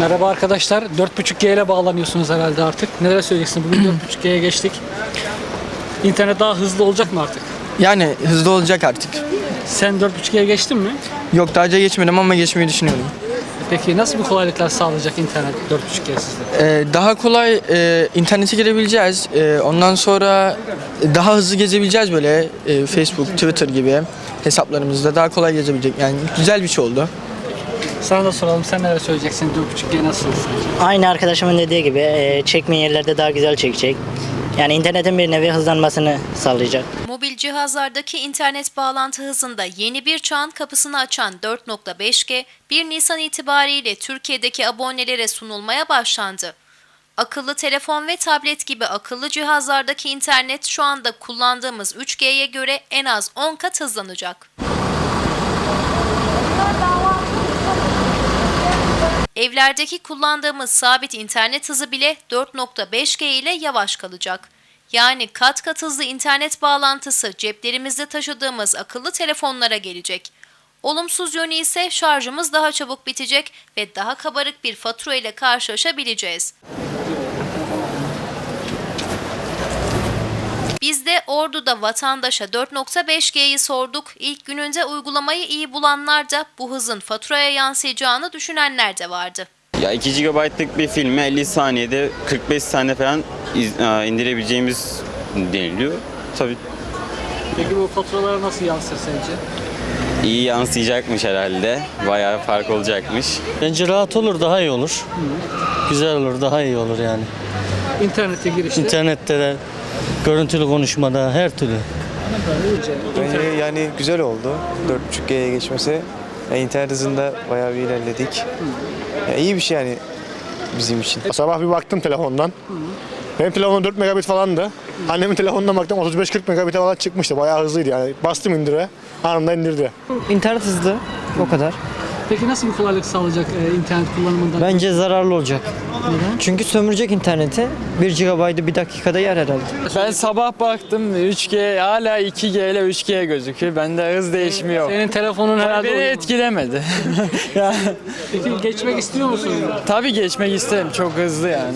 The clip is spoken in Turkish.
Merhaba arkadaşlar. 4.5G ile bağlanıyorsunuz herhalde artık. Neler söyleyeceksin? Bugün 4.5G'ye geçtik. İnternet daha hızlı olacak mı artık? Yani hızlı olacak artık. Sen 4.5G'ye geçtin mi? Yok daha önce geçmedim ama geçmeyi düşünüyorum. Peki nasıl bir kolaylıklar sağlayacak internet 4.5G sizde? Ee, daha kolay e, internete girebileceğiz. E, ondan sonra daha hızlı gezebileceğiz böyle e, Facebook, Twitter gibi hesaplarımızda daha kolay gezebilecek. Yani güzel bir şey oldu. Sana da soralım. Sen neler söyleyeceksin? 4.5G nasıl sence? Aynı arkadaşımın dediği gibi e, çekmeyen yerlerde daha güzel çekecek. Yani internetin bir nevi hızlanmasını sağlayacak. Mobil cihazlardaki internet bağlantı hızında yeni bir çağın kapısını açan 4.5G 1 Nisan itibariyle Türkiye'deki abonelere sunulmaya başlandı. Akıllı telefon ve tablet gibi akıllı cihazlardaki internet şu anda kullandığımız 3G'ye göre en az 10 kat hızlanacak. Evlerdeki kullandığımız sabit internet hızı bile 4.5G ile yavaş kalacak. Yani kat kat hızlı internet bağlantısı ceplerimizde taşıdığımız akıllı telefonlara gelecek. Olumsuz yönü ise şarjımız daha çabuk bitecek ve daha kabarık bir fatura ile karşılaşabileceğiz. De Ordu'da vatandaşa 4.5G'yi sorduk. İlk gününde uygulamayı iyi bulanlar da bu hızın faturaya yansıyacağını düşünenler de vardı. Ya 2 GB'lık bir filmi 50 saniyede 45 saniye falan e, indirebileceğimiz deniliyor. Tabii Peki bu faturalara nasıl yansır sence? iyi yansıyacakmış herhalde. Bayağı fark olacakmış. Bence rahat olur, daha iyi olur. Güzel olur, daha iyi olur yani. İnternete girişte İnternette de, görüntülü konuşmada, her türlü. Bence yani güzel oldu 4.5G'ye geçmesi. Yani internet hızında bayağı bir ilerledik. Yani iyi bir şey yani bizim için. Sabah bir baktım telefondan. Benim telefonum 4 megabit falandı. Annemin telefonundan baktım 35-40 megabite falan çıkmıştı. Bayağı hızlıydı yani. Bastım indire. Anında indirdi. İnternet hızlı. O kadar. Peki nasıl bir kolaylık sağlayacak e, internet kullanımında? Bence zararlı olacak. Çünkü sömürecek interneti. 1 GB'ı bir dakikada yer herhalde. Ben sabah baktım 3G hala 2G ile 3G gözüküyor. Bende hız değişimi yok. Senin telefonun herhalde Beni uygun. etkilemedi. ya, Peki geçmek istiyor musun? tabii geçmek isterim çok hızlı yani.